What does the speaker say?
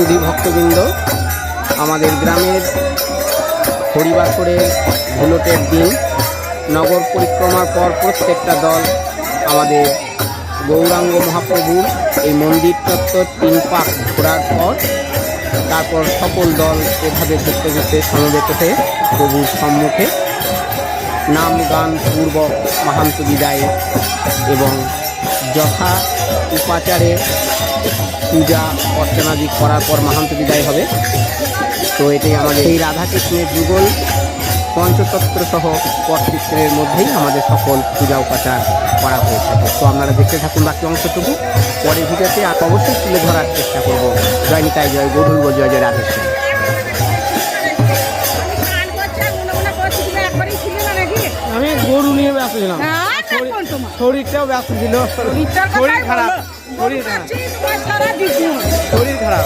সুধী ভক্তবৃন্দ, আমাদের গ্রামের হরিবাসরের ভুলোটের দিন, নগর পরিক্রমার পর প্রত্যেকটা দল আমাদের গৌরাঙ্গ মহাপ্রভুর এই মন্দির চত্বর তিন পাক ঘোরার পর তারপর সকল দল এভাবে ঘুরতে ঘুরতে সমবেত হয়ে প্রভুর সম্মুখে নাম গান পূর্বক মাহান্ত বিদায় এবং যথা উপাচারে পূজা অর্চনাদি করার পর মাহান্ত বিদায় হবে। তো এটাই আমাদের এই রাধাকৃষ্ণের যুগল পঞ্চতত্র সহ পটচিত্রের মধ্যেই আমাদের সকল পূজা উপাচার করা হয়ে থাকে। তো আপনারা দেখতে থাকুন বাকি অংশটুকু। পরের ভিডিওতে অবশ্যই তুলে ধরার চেষ্টা করব। জয় নিতাই, জয় গৌরুল জয় জয় রাধেশ্যাম। শরীরটাও ব্যস্ত ছিল শরীর খারাপ শরীর খারাপ শরীর খারাপ